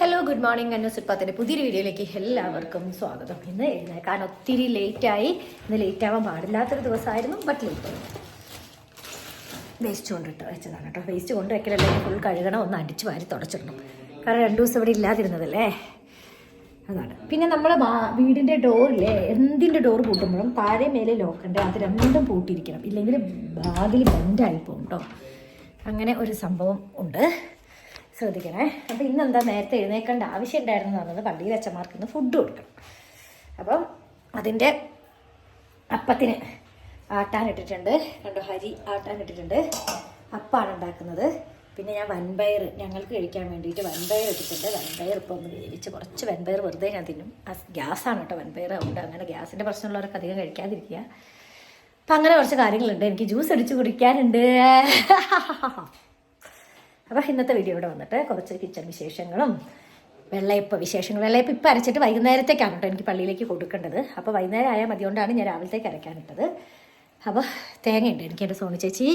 Hello good morning അന്നു സുൽപ്പാത്തിന്റെ പുതിയൊരു വീഡിയോയിലേക്ക് എല്ലാവർക്കും സ്വാഗതം. ഇന്ന് എഴുന്നേക്കാൻ ഒത്തിരി ലേറ്റായി ഇന്ന് ലേറ്റ് ആവാൻ പാടില്ലാത്തൊരു ദിവസമായിരുന്നു ബട്ട് ലേറ്റ് ആയി. വേസ്റ്റ് കൊണ്ടിട്ട് വെച്ചതാണ് കേട്ടോ. വേസ്റ്റ് കൊണ്ട് വെക്കലല്ലേ? ഫുൾ കഴുകണം ഒന്ന് അടിച്ച് വാരി തുടച്ചിടണം. കാരണം രണ്ടു ദിവസം ഇവിടെ ഇല്ലാതിരുന്നതല്ലേ? അതാണ്. പിന്നെ നമ്മൾ വീടിന്റെ ഡോറില്ലേ എന്തിന്റെ ഡോർ പൂട്ടുമ്പോഴും താഴെ മേലെ ലോക്കുണ്ട് അത് രണ്ടും പൂട്ടിയിരിക്കണം. ഇല്ലെങ്കിൽ ബാഗിൽ ബെൻഡായി പോകും കേട്ടോ. അങ്ങനെ ഒരു സംഭവം ഉണ്ട്. ശ്രദ്ധിക്കണേ. അപ്പോൾ ഇന്ന് എന്താ നേരത്തെ എഴുന്നേക്കേണ്ട ആവശ്യം ഉണ്ടായിരുന്നു പറഞ്ഞത് പള്ളിയിൽ അച്ഛന്മാർക്ക് ഇന്ന് ഫുഡ് കൊടുക്കണം. അപ്പം അതിന്റെ അപ്പത്തിന് ആട്ടാൻ ഇട്ടിട്ടുണ്ട്. കണ്ടോ ഹരി ആട്ടാൻ ഇട്ടിട്ടുണ്ട്. അപ്പാണ് ഉണ്ടാക്കുന്നത്. പിന്നെ ഞാൻ വൻപയർ ഞങ്ങൾക്ക് കഴിക്കാൻ വേണ്ടിയിട്ട് വൻപയർ ഇട്ടിട്ടുണ്ട്. വൻപയർ ഇപ്പോൾ ഒന്ന് വേവിച്ച് കുറച്ച് വൻപയർ വെറുതെ ഞാൻ തിന്നും. ഗ്യാസാണ് കേട്ടോ വൻപയർ അതുകൊണ്ട് അങ്ങനെ ഗ്യാസിന്റെ പ്രശ്നമുള്ളവർക്ക് അധികം കഴിക്കാതിരിക്കുക. അപ്പം അങ്ങനെ കുറച്ച് കാര്യങ്ങളുണ്ട്. എനിക്ക് ജ്യൂസ് അടിച്ച് കുടിക്കാനുണ്ട്. അപ്പോൾ ഇന്നത്തെ വീഡിയോ ഇവിടെ വന്നിട്ട് കുറച്ച് കിച്ചൺ വിശേഷങ്ങളും വെള്ളയപ്പ വിശേഷങ്ങൾ വെള്ളയപ്പം ഇപ്പം അരച്ചിട്ട് വൈകുന്നേരത്തേക്കാണ് കേട്ടോ എനിക്ക് പള്ളിയിലേക്ക് കൊടുക്കേണ്ടത്. അപ്പോൾ വൈകുന്നേരം ആയാൽ മതിയോണ്ടാണ് ഞാൻ രാവിലത്തേക്ക് അരയ്ക്കാനിട്ടത്. അപ്പോൾ തേങ്ങയുണ്ട് എനിക്ക് എന്റെ സോണി ചേച്ചി.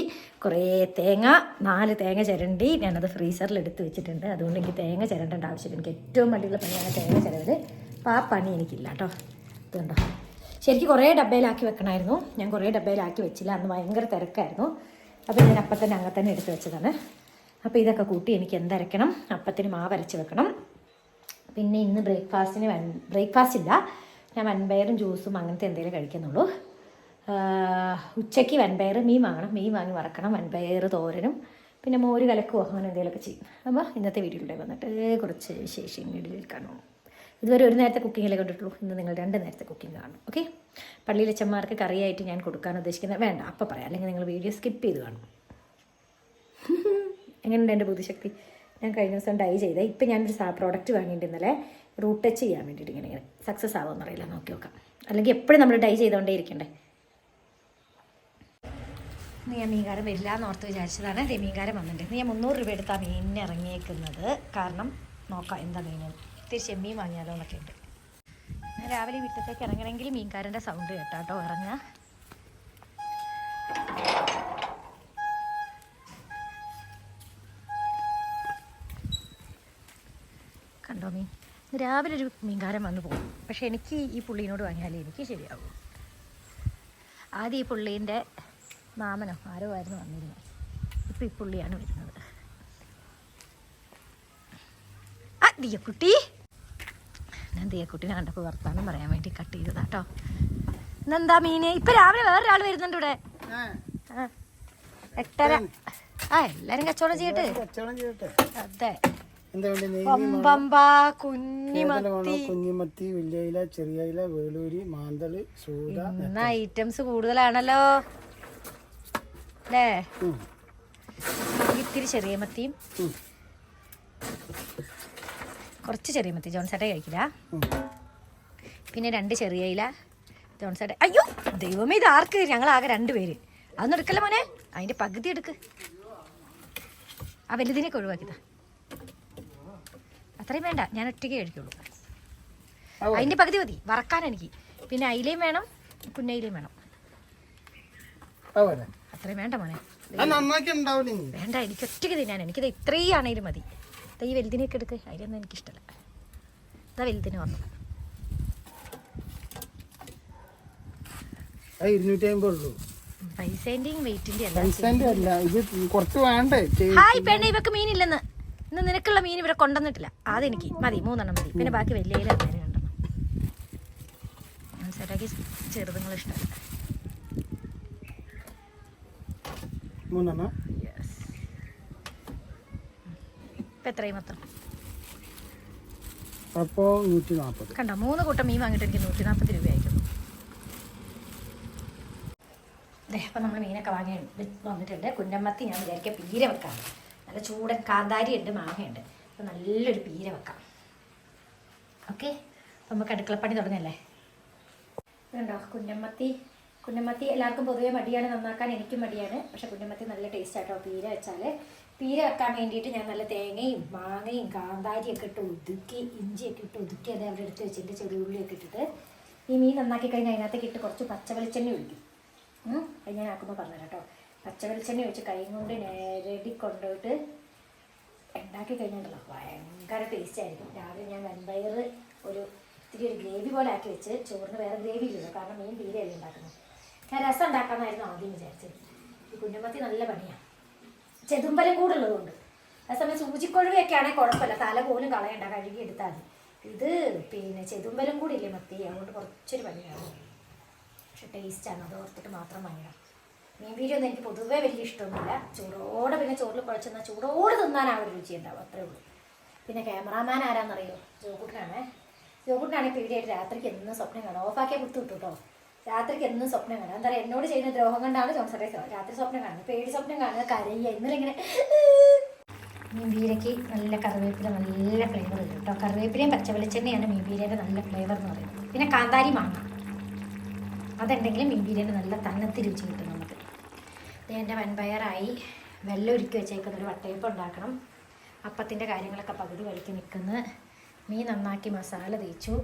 കുറേ തേങ്ങ നാല് തേങ്ങ ചിരണ്ടി ഞാനത് ഫ്രീസറിൽ എടുത്ത് വെച്ചിട്ടുണ്ട്. അതുകൊണ്ട് എനിക്ക് തേങ്ങ ചിരണ്ടേണ്ട ആവശ്യമില്ല. എനിക്ക് ഏറ്റവും മടിയുള്ള പണിയാണ് തേങ്ങ ചിരവൽ അപ്പോൾ ആ പണി എനിക്കില്ല കേട്ടോ. ഇതുണ്ടോ? ശരിക്കും കുറേ ഡബ്ബയിലാക്കി വെക്കണമായിരുന്നു. ഞാൻ കുറേ ഡബ്ബയിലാക്കി വെച്ചില്ല. അന്ന് ഭയങ്കര തിരക്കായിരുന്നു. അപ്പോൾ ഞാൻ അപ്പം തന്നെ അങ്ങനെ തന്നെ എടുത്ത് വെച്ചതാണ്. അപ്പോൾ ഇതൊക്കെ കൂട്ടി എനിക്ക് എന്തരയ്ക്കണം? അപ്പത്തിന് മാവ് അരച്ച് വെക്കണം. പിന്നെ ഇന്ന് ബ്രേക്ക്ഫാസ്റ്റിന് വൺ ബ്രേക്ക്ഫാസ്റ്റ് ഇല്ല. ഞാൻ വൻപയറും ജ്യൂസും അങ്ങനത്തെ എന്തെങ്കിലും കഴിക്കുന്നുള്ളൂ. ഉച്ചയ്ക്ക് വൻപയർ മീൻ വാങ്ങണം. മീൻ വാങ്ങി വറക്കണം. വൻപയർ തോരനും പിന്നെ മോര് കലക്കും അങ്ങനെ എന്തെങ്കിലുമൊക്കെ ചെയ്യും. അപ്പോൾ ഇന്നത്തെ വീഡിയോയിലൂടെ വന്നിട്ട് കുറച്ച് വിശേഷങ്ങളിൽ കാണും. ഇതുവരെ ഒരു നേരത്തെ കുക്കിങ്ങിലേ കണ്ടിട്ടുള്ളൂ. ഇന്ന് നിങ്ങൾ രണ്ട് നേരത്തെ കുക്കിംഗ് കാണും. ഓക്കെ പള്ളിയിലച്ചന്മാർക്ക് കറിയായിട്ട് ഞാൻ കൊടുക്കാൻ ഉദ്ദേശിക്കുന്നത് വേണ്ട. അപ്പോൾ പറയാം. അല്ലെങ്കിൽ നിങ്ങൾ വീഡിയോ സ്കിപ്പ് ചെയ്ത് കാണും. എങ്ങനെയുണ്ട് എന്റെ ബുദ്ധിശക്തി? ഞാൻ കഴിഞ്ഞ ദിവസം ഡൈ ചെയ്ത. ഇപ്പം ഞാനൊരു സാ പ്രോഡക്റ്റ് വാങ്ങിയിട്ട് റൂട്ട് ടച്ച് ചെയ്യാൻ വേണ്ടിയിട്ട് ഇങ്ങനെ ഇങ്ങനെ. സക്സസ് ആവുമെന്ന് അറിയില്ല നോക്കി നോക്കാം. അല്ലെങ്കിൽ എപ്പോഴും നമ്മൾ ഡൈ ചെയ്തുകൊണ്ടേ ഇരിക്കണ്ടേ? നീ ഞാൻ മീൻകാരൻ വരില്ല എന്ന് ഓർത്ത് വിചാരിച്ചതാണ്. അതേ മീൻകാരൻ വന്നിട്ടുണ്ട്. നീ ഞാൻ മുന്നൂറ് രൂപ എടുത്താണ് മീനിന് ഇറങ്ങിയേക്കുന്നത്. കാരണം നോക്കാം എന്താ മീൻ. ഇത്തിരി ചെമ്മീൻ വാങ്ങിയാലോ എന്നൊക്കെ ഉണ്ട്. ഞാൻ രാവിലെ വീട്ടിലേക്ക് ഇറങ്ങണമെങ്കിൽ മീൻകാരന്റെ സൗണ്ട് കേട്ടാട്ടോ ഇറങ്ങുക. കണ്ടോ മീൻ? രാവിലെ ഒരു മീൻകാരൻ വന്നു പോകും. പക്ഷെ എനിക്ക് ഈ പുള്ളീനോട് വാങ്ങിയാലേ എനിക്ക് ശരിയാവും. ആദ്യം ഈ പുള്ളീന്റെ മാമനോ ആരോ ആയിരുന്നു വന്നിരുന്നത്. ഇപ്പം ഈ പുള്ളിയാണ് വരുന്നത്. ആ ദിയക്കുട്ടി. ഞാൻ ദിയക്കുട്ടിനെ കണ്ടപ്പോൾ വർത്താനം പറയാൻ വേണ്ടി കട്ട് ചെയ്തതാ കേട്ടോ എന്നെന്താ മീന്? ഇപ്പം രാവിലെ വേറൊരാൾ വരുന്നുണ്ട് ഇവിടെ. ആ. എട്ടര. ആ എല്ലാരും കച്ചവടം ചെയ്യട്ടെ? കച്ചവടം ചെയ്യട്ടെ? അതെ. കുഞ്ഞിമത്തി. കുഞ്ഞിമത്തി ചെറിയ ഇല വേളൂരി മാന്തൾ സൂത ഐറ്റംസ് കൂടുതലാണല്ലോ. അല്ലേ. ഇത്തിരി ചെറിയ മത്തിയും. കുറച്ച് ചെറിയ മത്തി. ജോൺസേട്ടെ കഴിക്കില്ല. പിന്നെ രണ്ട് ചെറിയ ഇല. ജോൺസേട്ടെ അയ്യോ! ദൈവമേ ഇത് ആർക്ക്? ഞങ്ങൾ ആകെ രണ്ടുപേര് അതൊന്നും എടുക്കല്ല മോനെ? അതിന്റെ പകുതി എടുക്ക്. ആ വലുതിനൊക്കെ ഒഴിവാക്കിതാ അത്രയും വേണ്ട ഞാൻ ഒറ്റയ്ക്ക് കഴിക്കുള്ളൂ. അതിന്റെ പകുതി മതി വറക്കാൻ എനിക്ക്. പിന്നെ അയിലയും വേണം പുന്നയിലയും വേണം. അത്രയും വേണ്ട മോനെ. വേണ്ട എനിക്ക് ഒറ്റയ്ക്ക് തിന്നാൻ എനിക്കിത് ഇത്രയും ആണെങ്കിലും മതി. ഈ വലുതിനെയൊക്കെ എടുക്ക് അതിലൊന്നും എനിക്കിഷ്ടമല്ല ഇതാ വലുതിന് വന്നു. പൈസേന്റെയും വെയിറ്റിന്റെയും അല്ല. പൈസന്റെ അല്ല ഇത് കുറച്ച് വേണ്ടേ? ചെയ്- ഹായ് പെണ്ണ ഇവക്ക് മീനില്ലെന്ന്. ഇന്ന് നിനക്കുള്ള മീൻ ഇവിടെ കൊണ്ടുവന്നിട്ടില്ല. അതെനിക്ക് മതി മൂന്നെണ്ണം മതി. പിന്നെ ബാക്കി വലിയ രണ്ടെണ്ണം സെറ്റാക്കി ചെറുതുങ്ങൾ ഇഷ്ടമല്ല ഇപ്പം എത്രയും മൊത്തം? അപ്പോൾ നൂറ്റി നാൽപ്പത് കണ്ടോ മൂന്ന് കൂട്ടം മീൻ വാങ്ങിയിട്ട് എനിക്ക് നൂറ്റി നാൽപ്പത് രൂപ അയക്കുന്നു അതെ അപ്പം നമ്മൾ മീനൊക്കെ വാങ്ങി വന്നിട്ടുണ്ട്. കുഞ്ഞമ്മത്തി ഞാൻ വിചാരിക്കാം പീര വെക്കാം നല്ല ചൂടൻ കാന്താരിയുണ്ട് മാങ്ങയുണ്ട്. അപ്പം നല്ലൊരു പീര വെക്കാം. ഓക്കെ അപ്പം നമുക്ക് അടുക്കളപ്പണി തുടങ്ങല്ലേ? കണ്ടോ കുഞ്ഞമ്മത്തി. കുഞ്ഞമ്മത്തി എല്ലാവർക്കും പൊതുവേ മടിയാണ് നന്നാക്കാൻ എനിക്കും മടിയാണ്. പക്ഷെ കുഞ്ഞമ്മത്തി നല്ല ടേസ്റ്റ് പീര വെച്ചാൽ പീര വെക്കാൻ വേണ്ടിയിട്ട് ഞാൻ നല്ല തേങ്ങയും മാങ്ങയും കാന്താരിയൊക്കെ ഇട്ട് ഒതുക്കി ഇഞ്ചിയൊക്കെ ഇട്ട് ഒതുക്കി അത് അവിടെ എടുത്ത് വെച്ചിട്ട് ചെറിയ ഉള്ളിയൊക്കെ ഇട്ടിട്ട് ഈ മീൻ നന്നാക്കി കഴിഞ്ഞാൽ അതിനകത്തേക്ക് ഇട്ട് കുറച്ച് പച്ച വെളിച്ചെണ്ണ ഒഴിക്കും അത് ഞാൻ ആക്കുമ്പോൾ പറഞ്ഞുതരാം കേട്ടോ. പച്ച വെളിച്ചെണ്ണ ഒഴിച്ച് കൈ കൊണ്ട് നേരടി കൊണ്ടുപോയിട്ട് ഉണ്ടാക്കി കഴിഞ്ഞിട്ടുണ്ടല്ലോ. ഭയങ്കര ടേസ്റ്റ് ആയിരിക്കും. രാവിലെ ഞാൻ വൻപയർ ഒരു ഇത്തിരി ഒരു ഗ്രേവി പോലെ ആക്കി വെച്ച് ചോറിന് വേറെ ഗ്രേവി ഇല്ലല്ലോ. കാരണം മീൻ തീരെയല്ലേ ഉണ്ടാക്കുന്നത്. ഞാൻ രസം ഉണ്ടാക്കാമെന്നായിരുന്നു ആദ്യം വിചാരിച്ചത്. ഈ കുഞ്ഞുമത്തി നല്ല പണിയാണ് ചെതുമ്പലും കൂടെ ആ സമയത്ത് സൂചിക്കൊഴുവയൊക്കെ ആണെങ്കിൽ കുഴപ്പമില്ല. തല പോലും കളയണ്ട. കഴുകി എടുത്താൽ മതി. ഇത് പിന്നെ ചെതുമ്പലും കൂടി ഇല്ലേ മത്തി? അതുകൊണ്ട് കുറച്ചൊരു പണിയാണ് പക്ഷെ ടേസ്റ്റാണ് അത് ഓർത്തിട്ട് മാത്രം പണിയാണ് മീൻ ഒന്നും എനിക്ക് പൊതുവേ വലിയ ഇഷ്ടമൊന്നുമില്ല. ചൂടോടെ പിന്നെ ചോറിൽ കുഴച്ചെന്നാൽ ചൂടോടെ തിന്നാൻ ആ ഒരു രുചി ഉണ്ടാവും അത്രേ ഉള്ളൂ. പിന്നെ ക്യാമറാമാൻ ആരാന്നറിയോ? ജോകുട്ടനാണേ ജോകുട്ടനാണെങ്കിൽ പീടിയായിട്ട് രാത്രിക്ക് എന്നും സ്വപ്നം കാണും. ഓഫാക്കിയാൽ കുത്തു വിട്ടു കേട്ടോ രാത്രിക്ക് എന്നും സ്വപ്നം കാണും. എന്താ പറയുക എന്നോട് ചെയ്യുന്ന ദ്രോഹം കൊണ്ടാണ് ജോൺസറെ രാത്രി സ്വപ്നം കാണുന്നത്. പേടി സ്വപ്നം കാണുന്നത് കരയുക. ഇന്നലെ ഇങ്ങനെ മീൻ പീരയ്ക്ക് നല്ല കറിവേപ്പില നല്ല ഫ്ലേവർ വരും കേട്ടോ കറിവേപ്പിലയും പച്ചവെളിച്ചെണ്ണയാണ് മീൻ പീരയുടെ നല്ല ഫ്ലേവർ എന്ന് പറയുന്നത്. പിന്നെ കാന്താരി മാങ്ങ. അതുണ്ടെങ്കിലും മീൻ ബിരിയാണി നല്ല തന്നത്തി രുചി കിട്ടും ഇത് എന്റെ വൻപയറായി വെള്ളം ഒരുക്കി വെച്ചേക്കുന്ന ഒരു വട്ടയപ്പം ഉണ്ടാക്കണം. അപ്പത്തിന്റെ കാര്യങ്ങളൊക്കെ പകുതി വഴിക്ക് നിൽക്കുന്നു. മീൻ നന്നാക്കി മസാല തേച്ചു.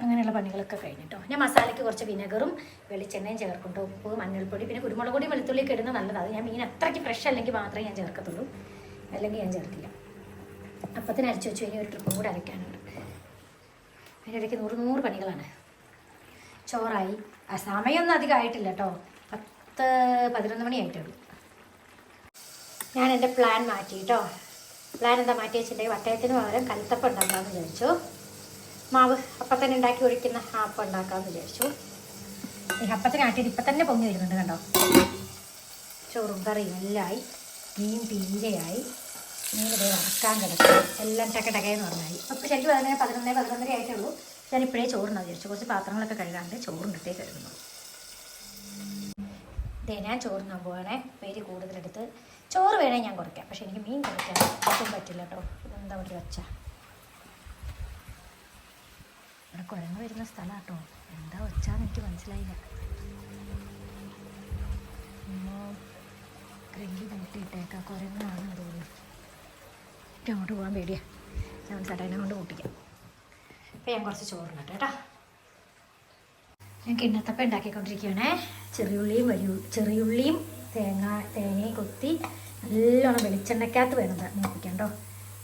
അങ്ങനെയുള്ള പണികളൊക്കെ കഴിഞ്ഞിട്ടോ. ഞാൻ മസാലയ്ക്ക് കുറച്ച് വിനെഗറും വെളിച്ചെണ്ണയും ചേർക്കുന്നുണ്ട്. ഉപ്പ് മഞ്ഞൾപ്പൊടി പിന്നെ കുരുമുളക് പൊടി വെളുത്തുള്ളിയൊക്കെ ഇടുന്നത് നല്ലതാണ്. അത് ഞാൻ മീൻ അത്രയ്ക്ക് ഫ്രഷ് അല്ലെങ്കിൽ മാത്രമേ ഞാൻ ചേർക്കത്തുള്ളൂ. അല്ലെങ്കിൽ ഞാൻ ചേർക്കില്ല. അപ്പത്തിന് അരച്ച് വെച്ചു. ഇനി ഒരു ട്രിപ്പും കൂടെ അരയ്ക്കാനുണ്ട്. അതിന്റെ ഇടയ്ക്ക് നൂറ് നൂറ് പണികളാണ്. ചോറായി. ആ സമയമൊന്നും അധികം ആയിട്ടില്ല കേട്ടോ. പതിനൊന്ന് മണി ആയിട്ടുള്ളൂ ഞാൻ എന്റെ പ്ലാൻ മാറ്റി കേട്ടോ പ്ലാൻ എന്താ മാറ്റി വെച്ചിട്ടുണ്ടെങ്കിൽ വട്ടയത്തിന് പകരം കൽത്തപ്പം ഉണ്ടാക്കാമെന്ന് വിചാരിച്ചു. മാവ് അപ്പം തന്നെ ഉണ്ടാക്കി ഒഴിക്കുന്ന അപ്പം ഉണ്ടാക്കാമെന്ന് വിചാരിച്ചു. ഈ അപ്പത്തിന് അപ്പത്തിനാട്ടിയിട്ട് ഇപ്പം തന്നെ പൊങ്ങി വരുന്നുണ്ട് കണ്ടോ? ചോറും കറിയും എല്ലാമായി മീൻ പിഞ്ചയായി മീൻ ഇതേ വറക്കാൻ കിടക്കും എല്ലാം ടക്ക ടക്കയെന്ന് പറഞ്ഞായി. അപ്പോൾ ശരിക്കും പതിനൊന്നേ പതിനൊന്നര ആയിട്ടുള്ളൂ ഞാൻ ഇപ്പോഴേ ചോറുണ്ടാവും വിചാരിച്ചു. കുറച്ച് പാത്രങ്ങളൊക്കെ കഴുകാണ്ട് ചോറുണ്ടിട്ടേ കഴുകുന്നു ഇതേ ഞാൻ ചോറിനാൻ പോവാണേ. പേര് കൂടുതലെടുത്ത് ചോറ് വേണേ ഞാൻ കുറയ്ക്കാം. പക്ഷെ എനിക്ക് മീൻ കുറയ്ക്കാൻ ഒട്ടും പറ്റില്ല കേട്ടോ. ഇതെന്താ ഒരു വെച്ച ഇവിടെ കുഴങ്ങ് വരുന്ന സ്ഥലം കേട്ടോ. എന്താ വെച്ചാന്ന് എനിക്ക് മനസ്സിലായില്ല. ഗ്രില്ല് കൂട്ടിയിട്ടേക്കാം കുരങ്ങാണ് തോന്നുന്നു. എനിക്ക് അങ്ങോട്ട് പോകാൻ പേടിയാ. ഞാൻ ചേട്ടനെ കൊണ്ട് കൂട്ടിക്കാം. അപ്പം ഞാൻ കുറച്ച് ചോറ് കേട്ടോ. ഞാൻ കിണ്ണത്തപ്പം ഉണ്ടാക്കിക്കൊണ്ടിരിക്കുകയാണേ. ചെറിയുള്ളിയും വലിയ ചെറിയുള്ളിയും തേങ്ങ തേങ്ങയും കൊത്തി നല്ലോണം വെളിച്ചെണ്ണയ്ക്കകത്ത് വേണം മൂപ്പിക്കണ്ടോ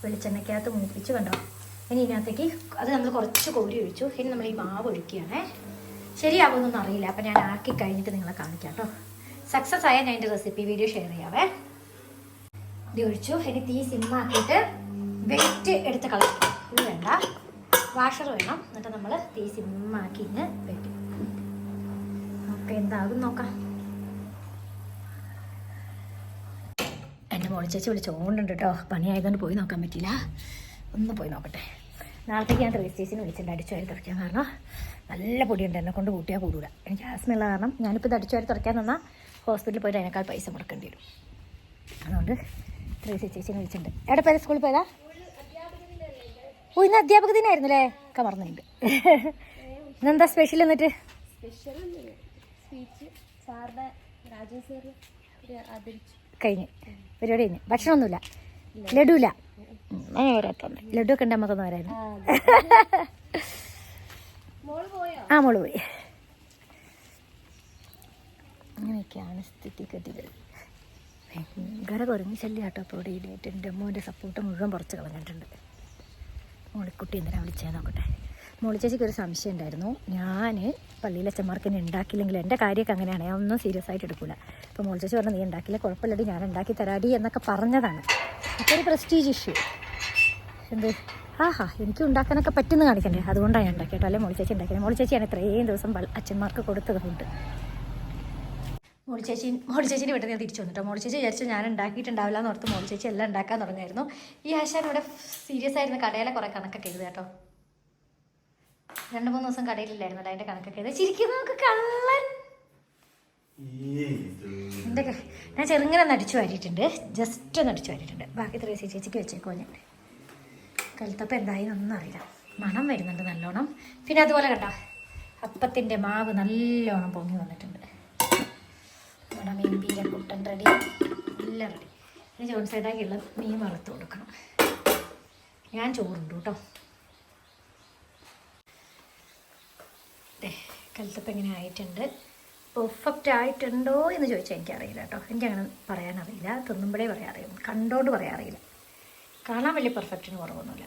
വെളിച്ചെണ്ണയ്ക്കകത്ത് മൂപ്പിച്ച് കണ്ടോ? ഇനി ഇതിനകത്തേക്ക് അത് നമ്മൾ കുറച്ച് കോരി ഒഴിച്ചു. ഇനി നമ്മൾ ഈ മാവ് ഒഴിക്കുകയാണേ. ശരിയാവുമെന്നൊന്നും അറിയില്ല. അപ്പം ഞാൻ ആക്കി കഴിഞ്ഞിട്ട് നിങ്ങളെ കാണിക്കാം കേട്ടോ സക്സസ് ആയാൽ ഞാൻ എന്റെ റെസിപ്പി വീഡിയോ ഷെയർ ചെയ്യാവേ. ഇത് ഒഴിച്ചു. ഇനി തീ സിമ്മാക്കിയിട്ട് വെയിറ്റ് എടുത്ത് കളയും വേണ്ട. വാഷർ വേണം. എന്നിട്ട് നമ്മൾ തീ സിമ്മാക്കി ഇന്ന് വെക്കും. ഓക്കെ എന്താകും നോക്കാം. എന്റെ മോളി ചേച്ചി വിളിച്ച് ഓണ്ടുണ്ട് കേട്ടോ പണിയായതുകൊണ്ട് പോയി നോക്കാൻ പറ്റില്ല ഒന്ന് പോയി നോക്കട്ടെ. നാളത്തേക്ക് ഞാൻ സ്റ്റേഷന് വിളിച്ചിട്ടുണ്ട്. അടിച്ചു വരെ തുറയ്ക്കാൻ കാരണം നല്ല പൊടിയുണ്ട്. എന്നെ കൊണ്ട് കൂട്ടിയാൽ കൂടൂല. എനിക്ക് ആസ്മയുള്ള കാരണം ഞാനിപ്പോൾ ഇത് അടിച്ചു വരെ തുറയ്ക്കാൻ തന്നാൽ ഹോസ്പിറ്റലിൽ പോയിട്ട് അതിനേക്കാൾ പൈസ മുടക്കേണ്ടി വരും. അതുകൊണ്ട് ചേച്ചിനെ വിളിച്ചിട്ടുണ്ട്. എവിടെ പോയത്? സ്കൂളിൽ പോയതാ? ഓ ഇന്ന് അധ്യാപക ദിനമായിരുന്നു അല്ലേ ഒക്കെ മറന്നുണ്ട് ഇന്നെന്താ സ്പെഷ്യൽ എന്നിട്ട്? സ്പെഷ്യൽ സാറിന്റെ സാറ് ആദരിച്ചു. കഴിഞ്ഞ്. പരിപാടി കഴിഞ്ഞ്. ഭക്ഷണമൊന്നുമില്ല. ലഡുല്ല ലഡു ഒക്കെ ഉണ്ട് നമുക്കൊന്ന് വരായിരുന്നു ആ മോൾ പോയി? അങ്ങനെയൊക്കെയാണ് സ്ഥിതി സ്ഥിതിഗതികൾ ഭയങ്കര കുറഞ്ഞ് ശല്യം കേട്ടോ അപ്പോൾ ഇവിടെ ഇടിയിട്ട് എന്റെ അമ്മൂന്റെ സപ്പോർട്ട് മുഴുവൻ കുറച്ച് കളഞ്ഞിട്ടുണ്ട്. മോളിക്കുട്ടി എന്തിനാ വിളിച്ചേ? നോക്കട്ടെ. മോളി ചേച്ചിക്ക് ഒരു സംശയം ഉണ്ടായിരുന്നു. ഞാൻ പള്ളിയിലെ അച്ഛന്മാർക്ക് ഇനി ഉണ്ടാക്കില്ലെങ്കിൽ എന്റെ കാര്യമൊക്കെ അങ്ങനെയാണ്. ഞാൻ ഒന്നും സീരിയസ് ആയിട്ട് എടുക്കില്ല അപ്പോൾ മോളി ചേച്ചി പറഞ്ഞു നീ ഉണ്ടാക്കില്ല കുഴപ്പമില്ലടി ഞാൻ ഉണ്ടാക്കി തരാടി എന്നൊക്കെ പറഞ്ഞതാണ്. അപ്പോൾ ഒരു പ്രസ്റ്റീജ് ഇഷ്യൂ എന്ത്? ആഹാ എനിക്ക് ഉണ്ടാക്കാനൊക്കെ പറ്റുന്ന കാണിക്കണ്ടേ? അതുകൊണ്ടാണ് ഞാൻ ഉണ്ടാക്കിയത് അല്ലെ മോളി ചേച്ചി ഉണ്ടാക്കിയത്? മോളി ചേച്ചിയാണ് ഇത്രയും ദിവസം അച്ഛന്മാർക്ക് കൊടുത്തത് ഫുഡ് മോളി ചേച്ചി വീട്ടിൽ ഞാൻ തിരിച്ചു വന്നിട്ടോ മോളി ചേച്ചി വിചാരിച്ചു ഞാൻ ഉണ്ടാക്കിയിട്ടുണ്ടാവില്ല എന്ന് ഓർത്ത് മോളി ചേച്ചി എല്ലാം ഉണ്ടാക്കാൻ തുടങ്ങായിരുന്നു. ഈ ആശാൻ ഇവിടെ സീരിയസ് ആയിരുന്നു കടയിലെ കുറേ കണക്കൊക്കെ എഴുതുക കേട്ടോ. രണ്ട് മൂന്ന് ദിവസം കടയിലില്ലായിരുന്നല്ലോ അതിന്റെ കണക്കൊക്കെ ശരിക്കും ചിരിക്കുന്നു നമുക്ക് കള്ളൻ. ഞാൻ ചെറുങ്ങനെ നടിച്ചു വാരിയിട്ടുണ്ട്. ജസ്റ്റ് നടിച്ചു വാരിയിട്ടുണ്ട്. ബാക്കി ത്രേ ചേച്ചിക്ക് വെച്ചേക്കോ ഞാൻ. കലത്തപ്പ എന്തായി ഒന്നും അറിയില്ല. മണം വരുന്നുണ്ട് നല്ലോണം. പിന്നെ അതുപോലെ കണ്ടോ? അപ്പത്തിന്റെ മാവ് നല്ലോണം പൊങ്ങി വന്നിട്ടുണ്ട്. നമ്മുടെ മീൻ കുട്ടൻ റെഡി എല്ലാം റെഡി ഇനി ജോൺ സൈഡാക്കിയുള്ള മീൻ വറുത്ത് കൊടുക്കണം. ഞാൻ ചോറുണ്ട് കേട്ടോ. കലുത്തപ്പം ഇങ്ങനെ ആയിട്ടുണ്ട് പെർഫെക്റ്റ് ആയിട്ടുണ്ടോ എന്ന് ചോദിച്ചാൽ എനിക്കറിയില്ല കേട്ടോ. എനിക്കങ്ങനെ പറയാനറിയില്ല. തിന്നുമ്പോഴേ പറയാറിയില്ല കണ്ടോണ്ട് പറയാറിയില്ല കാണാൻ വലിയ പെർഫെക്റ്റിന് കുറവൊന്നുമില്ല.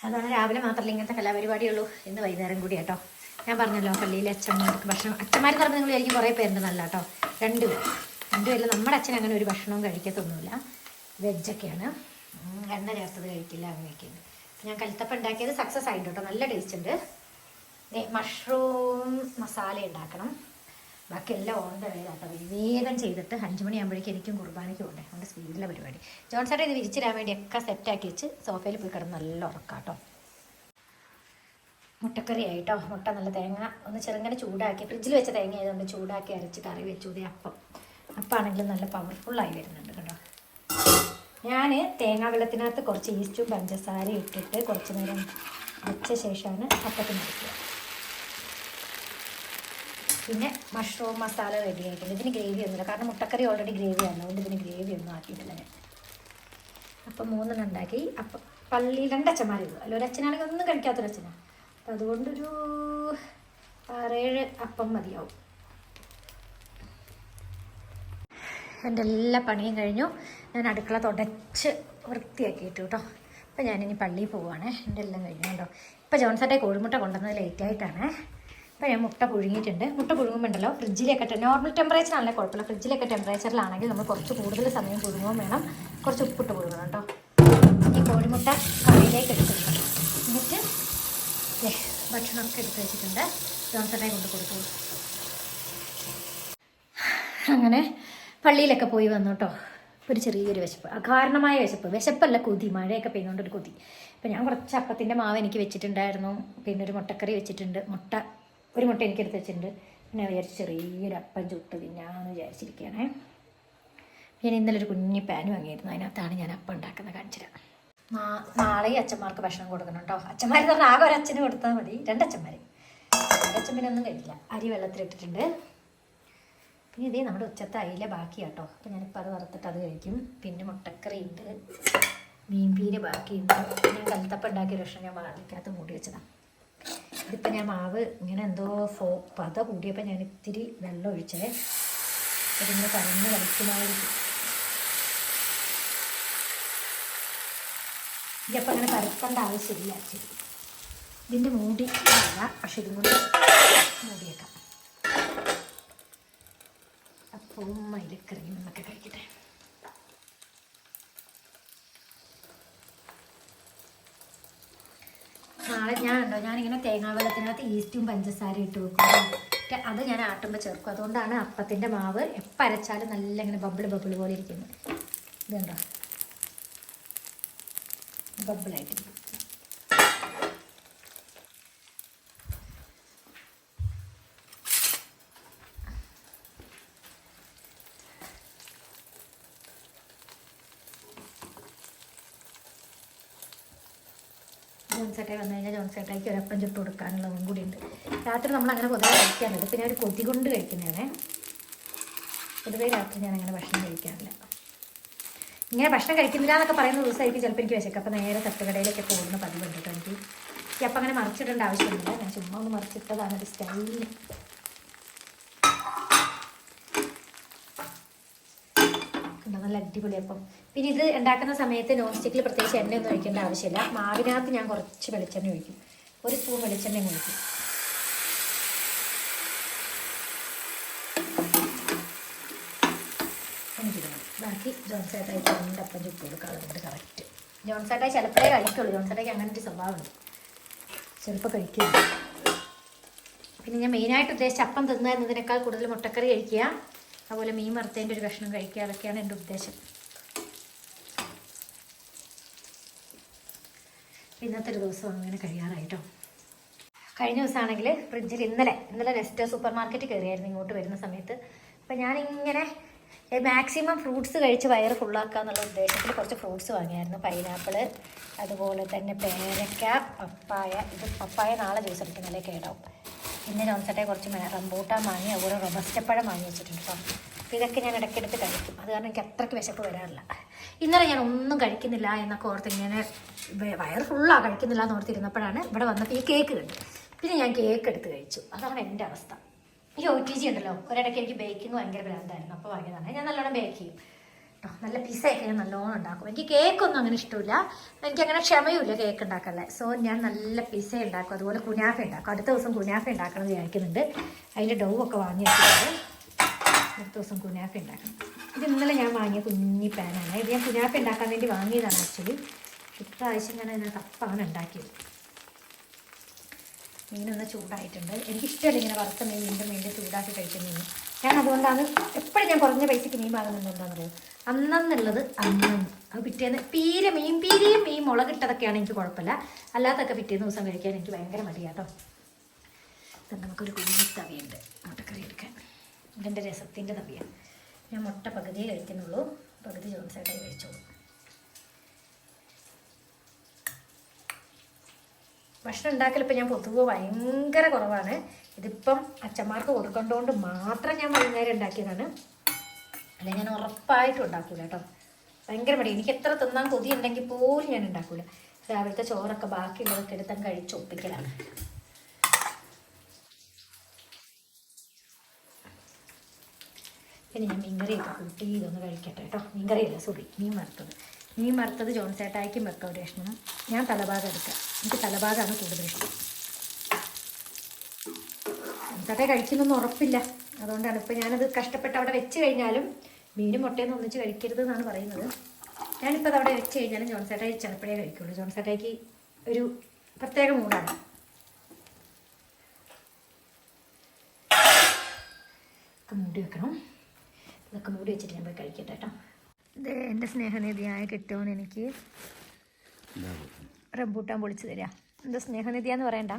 സാധാരണ രാവിലെ മാത്രമല്ല ഇങ്ങനത്തെ കലാപരിപാടിയുള്ളൂ? ഇന്ന് വൈകുന്നേരം കൂടി കേട്ടോ. ഞാൻ പറഞ്ഞല്ലോ പള്ളിയിലെ അച്ഛന്മാർക്ക് ഭക്ഷണം. അച്ഛന്മാർ പറഞ്ഞ നിങ്ങൾ എനിക്ക് കുറേ പേരുണ്ട് നല്ല കേട്ടോ. രണ്ട് രണ്ടുപേരിൽ നമ്മുടെ അച്ഛൻ അങ്ങനെ ഒരു ഭക്ഷണവും കഴിക്കത്തൊന്നുമില്ല. വെജൊക്കെയാണ്. എണ്ണ ചേർത്തത് കഴിക്കില്ല അങ്ങനെയൊക്കെയുണ്ട്. ഞാൻ കൽത്തപ്പം ഉണ്ടാക്കിയത് സക്സസ് ആയിട്ടുണ്ടോ നല്ല ടേസ്റ്റ് ഉണ്ട്. മഷ്റൂം മസാല ഉണ്ടാക്കണം ബാക്കി എല്ലാം ഓൺ ദ വേ കേട്ടോ വേഗം ചെയ്തിട്ട് അഞ്ച് മണിയാകുമ്പോഴേക്കും എനിക്കും കുർബാനയ്ക്ക് പോകണ്ടേ അതുകൊണ്ട് സ്പീഡിലെ പരിപാടി. ജോൺസേട്ടൻ ഇത് വിരിച്ചിടാൻ വേണ്ടി ഒക്കെ സെറ്റാക്കി വെച്ച് സോഫയിൽ പോയി കിടന്ന് നല്ല ഉറക്കാട്ടോ. മുട്ടക്കറി ആയിട്ടോ? മുട്ട നല്ല തേങ്ങ ഒന്ന് ചെറുങ്ങനെ ചൂടാക്കി ഫ്രിഡ്ജിൽ വെച്ച തേങ്ങ ആയതുകൊണ്ട് ചൂടാക്കി അരച്ച് കറി വെച്ചു ഇതേ അപ്പം. അപ്പാണെങ്കിലും നല്ല പവർഫുള്ളായി വരുന്നുണ്ട് കേട്ടോ. ഞാൻ തേങ്ങാ വെള്ളത്തിനകത്ത് കുറച്ച് ഈസ്റ്റും പഞ്ചസാരയും ഇട്ടിട്ട് കുറച്ച് നേരം വെച്ച ശേഷമാണ് അപ്പത്തിന് അരയ്ക്കുക പിന്നെ മഷ്റൂം മസാല റെഡി ആയിട്ടുണ്ട്. ഇതിന് ഗ്രേവി ഒന്നുമില്ല. കാരണം മുട്ടക്കറി ഓൾറെഡി ഗ്രേവി ആണ്. അതുകൊണ്ട് ഇതിന് ഗ്രേവി ഒന്നും ആക്കിയിട്ടില്ല ഞാൻ. അപ്പം മൂന്നെണ്ണം ഉണ്ടാക്കി. അപ്പം പള്ളി രണ്ടച്ഛന്മാരുള്ളൂ അല്ല ഒരു അച്ഛനാണെങ്കിൽ ഒന്നും കഴിക്കാത്തൊരച്ഛനാണ് അപ്പം അതുകൊണ്ടൊരു ആറേഴ് അപ്പം മതിയാവും. എന്റെ എല്ലാ പണിയും കഴിഞ്ഞു. ഞാൻ അടുക്കള തുടച്ച് വൃത്തിയാക്കിയിട്ടു കേട്ടോ അപ്പം ഞാനിനി പള്ളിയിൽ പോവുകയാണ് എന്റെ എല്ലാം കഴിഞ്ഞു കേട്ടോ ഇപ്പം ജോൺസന്റെ കോഴിമുട്ട കൊണ്ടുവന്നത് ലേറ്റ് അപ്പം ഞാൻ മുട്ട പുഴുങ്ങിയിട്ടുണ്ട്. മുട്ട പുഴുങ്ങുമ്പോണ്ടല്ലോ ഫ്രിഡ്ജിലേക്ക് നോർമൽ ടെമ്പറേച്ചർ ആണെങ്കിൽ കുഴപ്പമില്ല ഫ്രിഡ്ജിലൊക്കെ ടെമ്പറേച്ചറിലാണെങ്കിൽ നമ്മൾ കുറച്ച് കൂടുതൽ സമയം പുഴുങ്ങുകയും വേണം. കുറച്ച് ഉപ്പിട്ട് പുഴുങ്ങണം കേട്ടോ. ഈ കോഴിമുട്ട കറിയിലേക്ക് എടുത്തിട്ടുണ്ട് എന്നിട്ട് ഭക്ഷണമൊക്കെ എടുത്ത് വെച്ചിട്ടുണ്ട്. ജോൺസനെ കൊണ്ട് കൊടുത്തു അങ്ങനെ പള്ളിയിലൊക്കെ പോയി വന്നു കേട്ടോ. ഒരു ചെറിയൊരു വിശപ്പ് അകാരണമായ വിശപ്പ്. വിശപ്പല്ല കൊതി മഴയൊക്കെ പെയ്യുന്നതുകൊണ്ടൊരു കൊതി. അപ്പം ഞാൻ കുറച്ച് അപ്പത്തിന്റെ മാവ് എനിക്ക് വെച്ചിട്ടുണ്ടായിരുന്നു. പിന്നെ ഒരു മുട്ടക്കറി വെച്ചിട്ടുണ്ട്. മുട്ട ഒരു മുട്ട എനിക്ക് എടുത്ത് വെച്ചിട്ടുണ്ട്. പിന്നെ വിചാരിച്ച് ചെറിയൊരു അപ്പം ചുട്ട് ഞാൻ വിചാരിച്ചിരിക്കുകയാണേ. പിന്നെ ഇന്നലെ ഒരു കുഞ്ഞി പാൻ വാങ്ങിയിരുന്നു. അതിനകത്താണ് ഞാൻ അപ്പം ഉണ്ടാക്കുന്നത് കാണിച്ചത് നാളെ അച്ഛന്മാർക്ക് ഭക്ഷണം കൊടുക്കണം കേട്ടോ അച്ഛന്മാർ പറഞ്ഞാൽ ആകെ ഒരു അച്ഛന് കൊടുത്താൽ മതി. രണ്ടച്ഛന്മാർ രണ്ടച്ഛൻ പിന്നെ ഒന്നും കഴിക്കില്ല. അരി വെള്ളത്തിലിട്ടിട്ടുണ്ട് പിന്നെ ഇതേ നമ്മുടെ ഉച്ചത്തെ അയില ബാക്കി കേട്ടോ അപ്പം ഞാനിപ്പോൾ അത് വറുത്തിട്ട് അത് കഴിക്കും. പിന്നെ മുട്ടക്കറി ഉണ്ട്. മീൻ മീൻപീര് ബാക്കിയുണ്ട്. ഞാൻ കലത്തപ്പം ഉണ്ടാക്കിയ ഭക്ഷണം ഞാൻ വാളിക്കകത്ത് മൂടി വെച്ചതാണ് ഇതിപ്പോൾ ഞാൻ മാവ് ഇങ്ങനെ എന്തോ ഫോ പത കൂടിയപ്പോൾ ഞാൻ ഇത്തിരി വെള്ളം ഒഴിച്ചേ. അതിങ്ങനെ കറന്ന് കളിക്കുമായിരിക്കും ഇതിപ്പോൾ അങ്ങനെ പരത്തേണ്ട ആവശ്യമില്ല ശരി ഇതിന്റെ മൂടി പക്ഷെ ഇതും കൂടി മൂടിയേക്കാം. അപ്പവും അതിൽ ക്രീമൊക്കെ കഴിക്കട്ടെ. നാളെ ഞാൻ ഉണ്ടോ ഞാനിങ്ങനെ തേങ്ങാ വെള്ളത്തിനകത്ത് ഈസ്റ്റും പഞ്ചസാരയും ഇട്ട് വെക്കും. അത് ഞാൻ ആട്ടുമ്പോൾ ചേർക്കും. അതുകൊണ്ടാണ് അപ്പത്തിന്റെ മാവ് എപ്പോൾ അരച്ചാലും നല്ല ഇങ്ങനെ ബബിൾ ബബിൾ പോലെ ഇരിക്കുന്നത് ഇതുണ്ടോ? ബബിളായിട്ടിരിക്കും ജോൺസേട്ടായി വന്നു കഴിഞ്ഞാൽ ജോൺസേട്ടായിക്ക് ഒരപ്പം ചുട്ട് കൊടുക്കാനുള്ളതും കൂടി ഉണ്ട്. രാത്രി നമ്മൾ അങ്ങനെ പൊതുവെ കഴിക്കാറുണ്ട് പിന്നെ ഒരു കൊതി കൊണ്ട് കഴിക്കുന്നതാണ്. പൊതുവേ രാത്രി ഞാൻ അങ്ങനെ ഭക്ഷണം കഴിക്കാറില്ല. ഇങ്ങനെ ഭക്ഷണം കഴിക്കുന്നില്ല എന്നൊക്കെ പറയുന്ന ദിവസമായിരിക്കും ചിലപ്പോൾ എനിക്ക് വിശക്കും. അപ്പോൾ നേരെ തട്ടുകടയിലൊക്കെ പോകുന്ന പതിവുണ്ട് കേട്ടോ എനിക്ക്. അപ്പം അങ്ങനെ മറിച്ചിടേണ്ട ആവശ്യമില്ല ഞാൻ ചുമ്മാ ഒന്ന് മറിച്ചിട്ടതാണ് ഒരു സ്റ്റൈലിന് കണ്ടോ നല്ല അടിപൊളി. അപ്പം പിന്നെ ഇത് ഉണ്ടാക്കുന്ന സമയത്ത് നോൺ സ്റ്റിക്കിൽ പ്രത്യേകിച്ച് എണ്ണയൊന്നും ഒഴിക്കേണ്ട ആവശ്യമില്ല. മാവിനകത്ത് ഞാൻ കുറച്ച് വെളിച്ചെണ്ണ ഒഴിക്കും. ഒരു സ്പൂൺ വെളിച്ചെണ്ണ ഒഴിക്കും. ബാക്കി ജോൺസേട്ടായി രണ്ടപ്പം ചുട്ട് കൊടുക്കാറുണ്ട് കറക്റ്റ്. ജോൺസേട്ടായി ചിലപ്പോഴേ കഴിക്കുള്ളൂ. ജോൺസേട്ടായിക്ക് അങ്ങനെ ഒരു സ്വഭാവമുണ്ട്. ചിലപ്പോൾ കഴിക്കില്ല. പിന്നെ ഞാൻ മെയിനായിട്ട് ഉദ്ദേശിച്ച അപ്പം തിന്നുക എന്നതിനേക്കാൾ കൂടുതൽ മുട്ടക്കറി കഴിക്കുക. അതുപോലെ മീൻ വറുത്തതിന്റെ ഒരു കഷ്ണം കഴിക്കുക അതൊക്കെയാണ് എന്റെ ഉദ്ദേശം. ഇന്നത്തെ ഒരു ദിവസം അങ്ങനെ കഴിയാറായിട്ടോ കഴിഞ്ഞ ദിവസമാണെങ്കിൽ ഫ്രിഡ്ജിൽ ഇന്നലെ ഇന്നലെ നെസ്റ്റ് സൂപ്പർ മാർക്കറ്റ് കയറിയായിരുന്നു ഇങ്ങോട്ട് വരുന്ന സമയത്ത്. അപ്പം ഞാനിങ്ങനെ മാക്സിമം ഫ്രൂട്ട്സ് കഴിച്ച് വയറ് ഫുള്ളാക്കുക എന്നുള്ള ഉദ്ദേശത്തിൽ കുറച്ച് ഫ്രൂട്ട്സ് വാങ്ങിയായിരുന്നു. പൈനാപ്പിൾ അതുപോലെ തന്നെ പേരക്ക പപ്പായ. ഇത് പപ്പായ നാളെ ജ്യൂസ് എടുക്കുന്നല്ലേ കേടാവും. പിന്നെ നോൺസട്ടെ കുറച്ച് റംബൂട്ടാൻ വാങ്ങി അതുപോലെ റൊബസ്റ്റപ്പഴം വാങ്ങി വെച്ചിട്ടുണ്ട് കേട്ടോ അപ്പോൾ ഇതൊക്കെ ഞാൻ ഇടയ്ക്കെടുത്ത് കഴിക്കും. അത് കാരണം എനിക്ക് അത്രയ്ക്ക് വിശപ്പ് വരാറില്ല. ഇന്നലെ ഞാൻ ഒന്നും കഴിക്കുന്നില്ല എന്നൊക്കെ ഓർത്ത് ഇങ്ങനെ വയറ് ഫുള്ളാണ് കഴിക്കുന്നില്ല എന്ന് ഓർത്തിരുന്നപ്പോഴാണ് ഇവിടെ വന്നപ്പോൾ ഈ കേക്ക് കണ്ടു പിന്നെ ഞാൻ കേക്ക് എടുത്ത് കഴിച്ചു. അതാണ് എന്റെ അവസ്ഥ. ഈ ഒ ടി ജി ഉണ്ടല്ലോ. ഒരിടയ്ക്ക് എനിക്ക് ബേക്കിംഗ് ഭയങ്കര ഭ്രാന്തായിരുന്നു. അപ്പോൾ വാങ്ങിയതാണ്. ഞാൻ നല്ലോണം ബേക്ക് ചെയ്യും. കേട്ടോ നല്ല പിസയൊക്കെ ഞാൻ നല്ലോണം ഉണ്ടാക്കും. എനിക്ക് കേക്കൊന്നും അങ്ങനെ ഇഷ്ടമില്ല. എനിക്ക് അങ്ങനെ ക്ഷമയുമില്ല കേക്ക് ഉണ്ടാക്കാൻ സോ ഞാൻ നല്ല പിസ ഉണ്ടാക്കും. അതുപോലെ കുനാഫ ഉണ്ടാക്കും. അടുത്ത ദിവസം കുനാഫ ഉണ്ടാക്കണം എന്ന് വിചാരിക്കുന്നുണ്ട്. അതിന്റെ ഡൗ ഒക്കെ വാങ്ങി വെച്ചിട്ടുണ്ട്. അടുത്ത ദിവസം കുനാഫ ഉണ്ടാക്കണം. ഇത് ഇന്നലെ ഞാൻ വാങ്ങിയ കുഞ്ഞി പാനാണ് ഇത് ഞാൻ കുനാഫ ഉണ്ടാക്കാൻ വേണ്ടി വാങ്ങിയതാണ് ആക്ച്വലി ഇപ്രാവശ്യം ഞാൻ അതിനെ തപ്പാണ് ഉണ്ടാക്കിയത്. മീനൊന്ന് ചൂടായിട്ടുണ്ട്. എനിക്കിഷ്ടമല്ല ഇങ്ങനെ വറുത്ത മീൻ വീണ്ടും വീണ്ടും ചൂടാക്കി കഴിക്കുന്നത് ഞാൻ അതുകൊണ്ടാണ് എപ്പോഴും ഞാൻ കുറഞ്ഞ പൈസയ്ക്ക് മീൻ വാങ്ങുന്നത് എന്താണെന്നറിയോ അന്നെന്നുള്ളത് അന്നും അത് പിറ്റേന്ന് പീര മീൻ പീരയും മീൻ മുളകിട്ടതൊക്കെയാണ് എനിക്ക് കുഴപ്പമില്ല. അല്ലാത്തൊക്കെ പിറ്റേന്ന് ദിവസം കഴിക്കാൻ എനിക്ക് ഭയങ്കര മടിയാട്ടോ. നമുക്കൊരു കുഞ്ഞു തവിയുണ്ട്. മുട്ടക്കറി എടുക്കാൻ. ഇതിന്റെ രസത്തിന്റെ തവിയാണ് ഞാൻ മുട്ട പകുതിയേ കഴിക്കുന്നുള്ളൂ. പകുതി ജോൺസായിട്ടായി കഴിച്ചോളൂ. ഭക്ഷണം ഉണ്ടാക്കലിപ്പോൾ ഞാൻ പൊതുവെ ഭയങ്കര കുറവാണ്. ഇതിപ്പം അച്ഛന്മാർക്ക് കൊടുക്കേണ്ടതുകൊണ്ട് മാത്രം ഞാൻ വൈകുന്നേരം ഉണ്ടാക്കിയതാണ്. അല്ലെ ഞാൻ ഉറപ്പായിട്ടും ഉണ്ടാക്കൂല കേട്ടോ. ഭയങ്കര മടി. എനിക്ക് എത്ര തിന്നാൻ കൊതി ഉണ്ടെങ്കിൽ പോലും ഞാൻ ഉണ്ടാക്കൂല. രാവിലത്തെ ചോറൊക്കെ ബാക്കിയുള്ളതൊക്കെ എടുത്താൽ കഴിച്ച് ഒപ്പിക്കലാണ് പിന്നെ ഞാൻ മീൻകറിയൊക്കെ കൂട്ടി ഇതൊന്ന് കഴിക്കട്ടെ കേട്ടോ. മീൻകറിയല്ല സോറി മീൻ വറുത്തത്. മീൻ വറുത്തത് ജോൺസേട്ടായിക്കും വെക്കോടെ ഇഷ്ടം ഞാൻ തലഭാഗം എടുക്കാം. എനിക്ക് തലഭാഗമാണ് കൂടുതൽ ഇഷ്ടം. ജോൺസേട്ടായി കഴിക്കുന്നൊന്നും ഉറപ്പില്ല. അതുകൊണ്ടാണ് ഇപ്പം ഞാനത് കഷ്ടപ്പെട്ട് അവിടെ വെച്ച് കഴിഞ്ഞാലും മീനും മുട്ടയൊന്നും ഒന്നിച്ച് കഴിക്കരുത് എന്നാണ് പറയുന്നത്. ഞാനിപ്പോൾ അത് അവിടെ വെച്ച് കഴിഞ്ഞാലും ജോൺസേട്ടായി ചിലപ്പോഴേ കഴിക്കുള്ളൂ. ജോൺസേട്ടായിക്ക് ഒരു പ്രത്യേക മൂടാണ് മൂടി വെക്കണം. ഇതൊക്കെ മൂടി വെച്ചിട്ട് ഞാൻ പോയി കഴിക്കട്ടെ കേട്ടോ. ഇത് എന്റെ സ്നേഹനിധിയായ കിട്ടുമെന്ന് എനിക്ക് റംബൂട്ടാൻ പൊളിച്ചു തരിക എന്താ സ്നേഹനിധിയാന്ന് പറയണ്ട.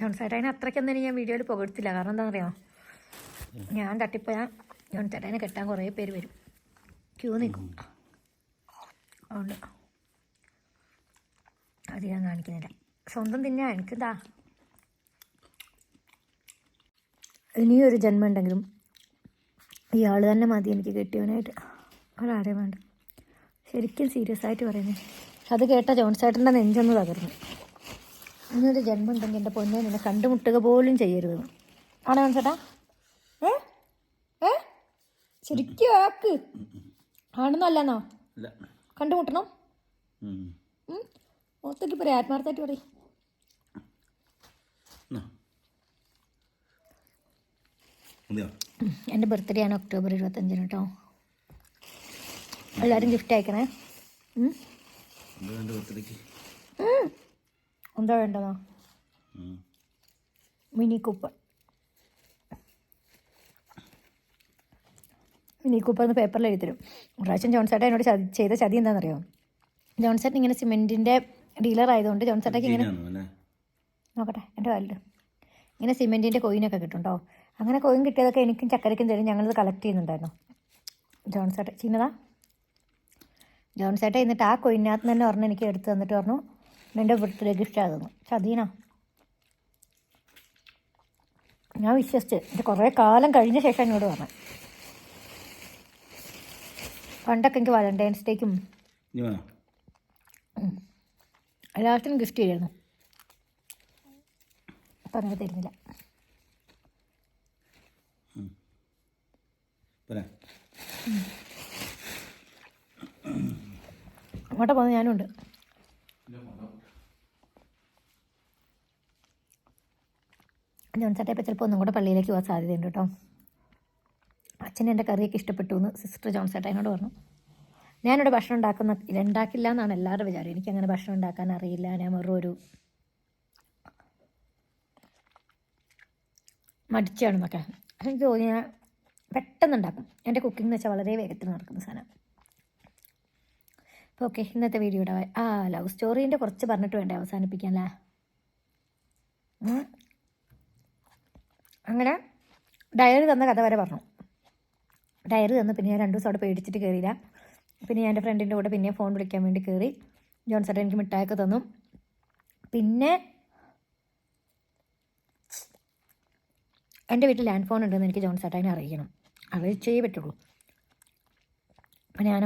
ജോൺസേട്ടനെ അത്രയ്ക്കൊന്നും ഞാൻ വീഡിയോയിൽ പുകഴ്ത്തില്ല. കാരണം എന്താ പറയുക ഞാൻ തട്ടിപ്പോയാൽ ജോൺസേട്ടനെ കെട്ടാൻ കുറേ പേര് വരും. ക്യൂ നിൽക്കും. അതുകൊണ്ട് അത് ഞാൻ കാണിക്കുന്നില്ല. സ്വന്തം തിന്നാ എനിക്കെന്താ? ഇനിയൊരു ജന്മം ഉണ്ടെങ്കിലും ഇയാൾ തന്നെ മതി എനിക്ക് കെട്ടിയവനായിട്ട്. ഒരാളെ വേണ്ട. ശരിക്കും സീരിയസ് ആയിട്ട് പറയുന്നത് അത് കേട്ട ജോൺസേട്ടന്റെ നെഞ്ചൊന്ന് തകർന്നു. ഇനിയൊരു ജന്മം ഉണ്ടെങ്കിൽ എന്റെ പൊന്നെ നിന്നെ കണ്ടുമുട്ടുക പോലും ചെയ്യരുത്. ആണോ ജോൺസേട്ടാ ഏ? ഏ? ശരിക്കും ആക്ക്. ആണെന്നല്ലെന്നോ കണ്ടുമുട്ടണം? ഉം. പറയാം ആത്മാർത്ഥമായിട്ട് പറയും. എന്റെ ബർത്ത്ഡേ ആണ് ഒക്ടോബർ ഇരുപത്തഞ്ചിന് കേട്ടോ എല്ലാവരും ഗിഫ്റ്റ് അയക്കണേ. ബർത്ത്ഡേക്ക്. ഉം. എന്താ വേണ്ടതാ? Mini coupon. മിനി കൂപ്പൺ എന്ന് പേപ്പറിൽ എഴുതി തരും ഒരു പ്രാവശ്യം ജോൺസേട്ട എന്നോട് ചതി ചെയ്ത ചതി എന്താണെന്നറിയോ ജോൺസേട്ടൻ ഇങ്ങനെ സിമെന്റിന്റെ ഡീലർ ആയതുകൊണ്ട് ജോൺസേട്ടയ്ക്ക് ഇങ്ങനെ നോക്കട്ടെ എന്റെ കാലിൽ ഇങ്ങനെ സിമെന്റിന്റെ കോയിനൊക്കെ കിട്ടും കേട്ടോ അങ്ങനെ കോയിൻ കിട്ടിയതൊക്കെ എനിക്കും ചക്കരയ്ക്കും തരും. ഞങ്ങളിത് കളക്ട് ചെയ്യുന്നുണ്ടായിരുന്നു. ജോൺസേട്ട ചിന്നതാ ജോൺസേട്ട എന്നിട്ട് ആ കോയിനകത്ത് തന്നെ പറഞ്ഞു എനിക്ക് എടുത്ത് തന്നിട്ട് പറഞ്ഞു. എന്റെ ബർത്ത്ഡേ ഇഷ്ടമാകുന്നു ചതീന ഞാൻ വിശ്വസിച്ച്. എന്റെ കുറേ കാലം കഴിഞ്ഞ ശേഷം എന്നോട് പറഞ്ഞു പണ്ടൊക്കെ എനിക്ക് വാലന്റൈൻസ് ഡേക്കും എല്ലാത്തിനും ഗിഫ്റ്റ് ചെയ്യായിരുന്നു. അപ്പം അങ്ങനെ തരുന്നില്ല. അങ്ങോട്ട് പോകുന്ന ഞാനുണ്ട്. ജോൺസേട്ട ഇപ്പോൾ ചിലപ്പോൾ ഒന്നും കൂടെ പള്ളിയിലേക്ക് പോകാൻ സാധ്യതയുണ്ട് കേട്ടോ. അച്ഛൻ എന്റെ കറിയൊക്കെ ഇഷ്ടപ്പെട്ടു എന്ന് സിസ്റ്റർ ജോൺസേട്ട പറഞ്ഞു. ഞാനിവിടെ ഭക്ഷണം ഉണ്ടാക്കുന്ന ഉണ്ടാക്കില്ല എന്നാണ് എല്ലാവരുടെ വിചാരം. എനിക്കങ്ങനെ ഭക്ഷണം ഉണ്ടാക്കാൻ അറിയില്ല. ഞാൻ വെറും ഒരു മടിച്ചാണെന്നൊക്കെ പക്ഷെ എനിക്ക് തോന്നി ഞാൻ പെട്ടെന്ന് ഉണ്ടാക്കും. എന്റെ കുക്കിംഗ് എന്ന് വെച്ചാൽ വളരെ വേഗത്തിൽ നടക്കുന്ന സാധനം. അപ്പോൾ ഓക്കെ ഇന്നത്തെ വീഡിയോ ഇവിടെ ആ ലവ് സ്റ്റോറീന്റെ കുറച്ച് പറഞ്ഞിട്ട് വേണ്ടേ ഉം. അങ്ങനെ ഡയറി തന്ന കഥ വരെ പറഞ്ഞു. ഡയറി തന്നു പിന്നെ ഞാൻ രണ്ടു ദിവസം അവിടെ പേടിച്ചിട്ട് കയറിയില്ല പിന്നെ ഞാൻ എന്റെ ഫ്രണ്ടിന്റെ കൂടെ പിന്നെ ഫോൺ വിളിക്കാൻ വേണ്ടി കയറി ജോൺസേട്ടൻ എനിക്ക് മിഠായൊക്കെ തന്നു. പിന്നെ എന്റെ വീട്ടിൽ ലാൻഡ് ഫോൺ ഉണ്ടെന്ന് എനിക്ക് ജോൺസേട്ടനെ അറിയിക്കണം അറിയിച്ചേ പറ്റുള്ളൂ. അപ്പോൾ ഞാൻ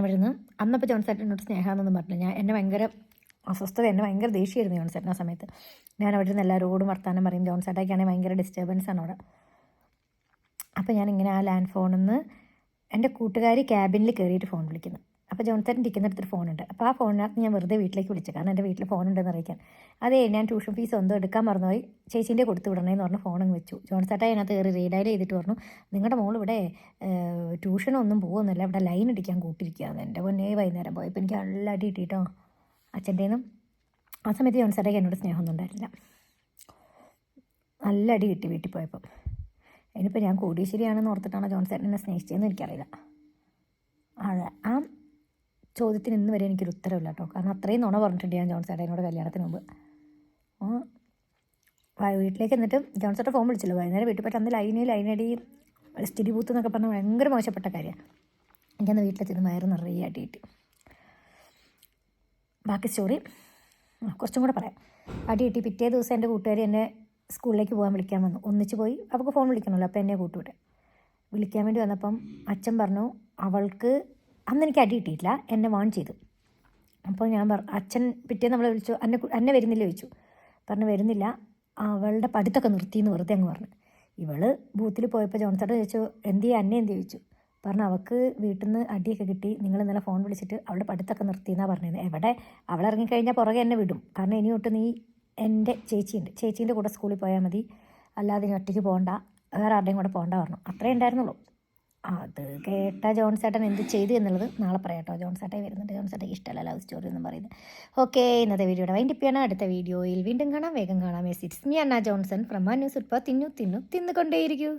അന്നപ്പോൾ ജോൺസേട്ടനോട് സ്നേഹമെന്നൊന്നും പറഞ്ഞു ഞാൻ എന്നെ ഭയങ്കര അസ്വസ്ഥത എന്നെ ഭയങ്കര ദേഷ്യമായിരുന്നു ജോൺസേട്ടൻ ആ സമയത്ത്. ഞാൻ അവിടെ നിന്ന് എല്ലാവരോടും വർത്താനം പറയും. ജോൺസേട്ടയ്ക്കാണെങ്കിൽ ഭയങ്കര ഡിസ്റ്റർബൻസ് ആണ് അവിടെ. അപ്പോൾ ഞാൻ ഇങ്ങനെ ആ ലാൻഡ് ഫോണിൽ നിന്ന് എന്റെ കൂട്ടുകാരി ക്യാബിനിൽ കയറിയിട്ട് ഫോൺ വിളിക്കുന്നു. അപ്പോൾ ജോൺസേട്ടൻ ഇരിക്കുന്നിടത്തൊരു ഫോണുണ്ട് അപ്പോൾ ആ ഫോണിനകത്ത് ഞാൻ വെറുതെ വീട്ടിലേക്ക് വിളിച്ചു. കാരണം എന്റെ വീട്ടിൽ ഫോണുണ്ടെന്ന് അറിയിക്കാൻ. അതേ ഞാൻ ട്യൂഷൻ ഫീസ് ഒന്നും എടുക്കാൻ മറന്നുപോയി. ചേച്ചീന്റെ കൊടുത്തു വിടണേന്ന് പറഞ്ഞ് ഫോണങ്ങ് വെച്ചു. ജോൺസേട്ടൻ അതിനകത്ത് കയറി റീഡയൽ ചെയ്തിട്ട് പറഞ്ഞു നിങ്ങളുടെ മോൾ ഇവിടെ ട്യൂഷനൊന്നും പോകുന്നില്ല ഇവിടെ ലൈൻ അടിക്കാൻ കൂട്ടിയിരിക്കുകയാണ് എന്റെ പൊന്നേ വൈകുന്നേരം പോയപ്പോൾ എനിക്ക് നല്ല അടി കിട്ടിയിട്ടോ അച്ഛന്റെന്നും ആ സമയത്ത് ജോൺസേട്ടയ്ക്ക് എന്നോട് സ്നേഹമൊന്നും ഉണ്ടായിരുന്നില്ല നല്ല അടി കിട്ടി വീട്ടിൽ പോയപ്പം. ഇനിയിപ്പോൾ ഞാൻ കോടീശ്ശേരിയാണെന്ന് ഓർത്തിട്ടാണോ ജോൺസേട്ടൻ എന്നെ സ്നേഹിച്ചതെന്ന് എനിക്കറിയില്ല. ആ ചോദ്യത്തിന് ഇന്ന് വരെ എനിക്കൊരു ഉത്തരവില്ല കേട്ടോ കാരണം അത്രയും നുണ പറഞ്ഞിട്ടുണ്ട് ഞാൻ ജോൺസേട്ടനോട് കല്യാണത്തിന് മുമ്പ്. വീട്ടിലേക്ക് എന്നിട്ട് ജോൺസേട്ടൻ ഫോൺ വിളിച്ചില്ല. വൈകുന്നേരം വീട്ടിൽ പോയിട്ട് അന്ന് ലൈന് ലൈനടി സ്ഥിതി ബൂത്ത് എന്നൊക്കെ പറഞ്ഞാൽ ഭയങ്കര മോശപ്പെട്ട കാര്യമാണ്. എനിക്കന്ന് വീട്ടിലെത്തിയത് വയറ് നിറയെ അടി കിട്ടി. ബാക്കി സ്റ്റോറി. കുറച്ചും കൂടെ പറയാം. അടി കിട്ടി. പിറ്റേ ദിവസം എന്റെ കൂട്ടുകാരി എന്നെ സ്കൂളിലേക്ക് പോകാൻ വിളിക്കാൻ വന്നു. ഒന്നിച്ച് പോയി. അവൾക്ക് ഫോൺ വിളിക്കണമല്ലോ. അപ്പോൾ എന്നെ കൂട്ടുവിടെ വിളിക്കാൻ വേണ്ടി വന്നപ്പം അച്ഛൻ പറഞ്ഞു അവൾക്ക് അന്ന് എനിക്ക് അടി കിട്ടിയിട്ടില്ല. എന്നെ വാൺ ചെയ്തു. അപ്പോൾ ഞാൻ പറ അച്ഛൻ പിറ്റേ നമ്മളെ വിളിച്ചു. എന്നെ കു- എന്നെ വരുന്നില്ല? ചോദിച്ചു. പറഞ്ഞു വരുന്നില്ല. അവളുടെ പഠിത്തമൊക്കെ നിർത്തിയെന്ന് വെറുതെ അങ്ങ് പറഞ്ഞു. ഇവൾ ബൂത്തിൽ പോയപ്പോൾ ജോൺസേട്ടൻ ചോദിച്ചു എന്ത് അന്നെ എന്ത് ചോദിച്ചു? പറഞ്ഞു അവൾക്ക് വീട്ടിൽ നിന്ന് അടിയൊക്കെ കിട്ടി. നിങ്ങൾ ഇന്നലെ ഫോൺ വിളിച്ചിട്ട് അവളുടെ പഠിത്തമൊക്കെ നിർത്തിയെന്നാണ് പറഞ്ഞത് എവിടെ? അവൾ ഇറങ്ങിക്കഴിഞ്ഞാൽ പുറകെ എന്നെ വിടും. കാരണം ഇനി തൊട്ട് നീ എന്റെ ചേച്ചിയുണ്ട്. ചേച്ചീന്റെ കൂടെ സ്കൂളിൽ പോയാൽ മതി. അല്ലാതെ ഇനി ഒറ്റയ്ക്ക് പോകണ്ട വേറെ ആരുടെയും കൂടെ പോകണ്ട പറഞ്ഞു. അത്രേ ഉണ്ടായിരുന്നുള്ളൂ. അത് കേട്ട ജോൺസേട്ടൻ എന്ത് ചെയ്തു എന്നുള്ളത് നാളെ പറയാം കേട്ടോ. ജോൺസേട്ടൻ വരുന്നുണ്ട്. ജോൺസേട്ടയ്ക്ക് ഇഷ്ടമല്ല ലവ് സ്റ്റോറി എന്നും പറയുന്നത്. ഓക്കെ ഇന്നത്തെ വീഡിയോയുടെ വൈൻഡിപ്പിയാണ് അടുത്ത വീഡിയോയിൽ വീണ്ടും കാണാം. വേഗം കാണാം. മെസ്സിറ്റ്സ് me Anna Johnson. From news ഉപ്പ തിന്നു തിന്നു തിന്നുകൊണ്ടേയിരിക്കൂ.